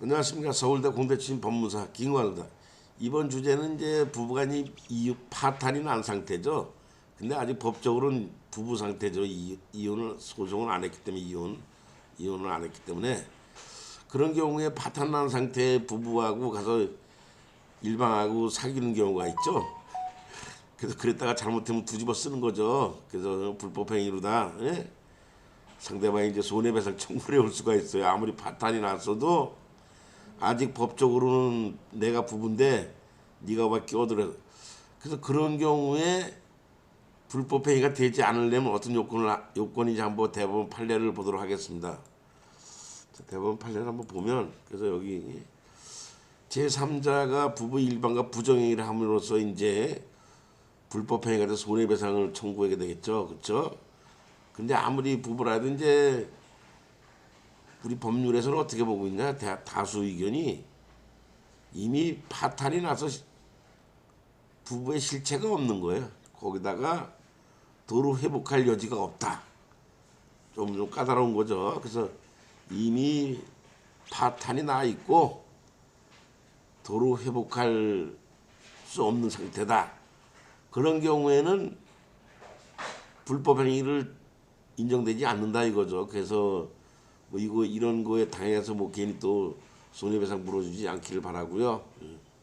안녕하십니까 서울대 공대 출신 법무사 김광입니다. 이번 주제는 이제 부부간이 이유 파탄이 난 상태죠. 근데 아직 법적으로는 부부 상태죠. 이, 이혼을 소송을 안 했기 때문에 이혼 이혼을 안 했기 때문에 그런 경우에 파탄 난 상태의 부부하고 가서 일방하고 사귀는 경우가 있죠. 그래서 그랬다가 잘못하면 뒤집어 쓰는 거죠. 그래서 불법 행위로다. 예? 상대방이 이제 손해배상 청구를 해올 수가 있어요. 아무리 파탄이 났어도 아직 법적으로는 내가 부부인데 네가 왜 끼어들어? 그래서 그런 경우에 불법 행위가 되지 않으려면 어떤 요건을 요건인지 한번 대법원 판례를 보도록 하겠습니다. 자, 대법원 판례를 한번 보면 그래서 여기 제 3자가 부부 일방과 부정행위를 함으로써 이제 불법행위가 돼서 손해배상을 청구하게 되겠죠, 그렇죠? 근데 아무리 부부라도 이제 우리 법률에서는 어떻게 보고 있냐? 다- 다수 의견이 이미 파탄이 나서 시- 부부의 실체가 없는 거예요. 거기다가 도로 회복할 여지가 없다. 좀, 좀 까다로운 거죠. 그래서 이미 파탄이 나 있고 도로 회복할 수 없는 상태다. 그런 경우에는 불법 행위를 인정되지 않는다 이거죠. 그래서 뭐 이거 이런 거에 당해서 뭐 괜히 또 손해배상 물어주지 않기를 바라고요. 예.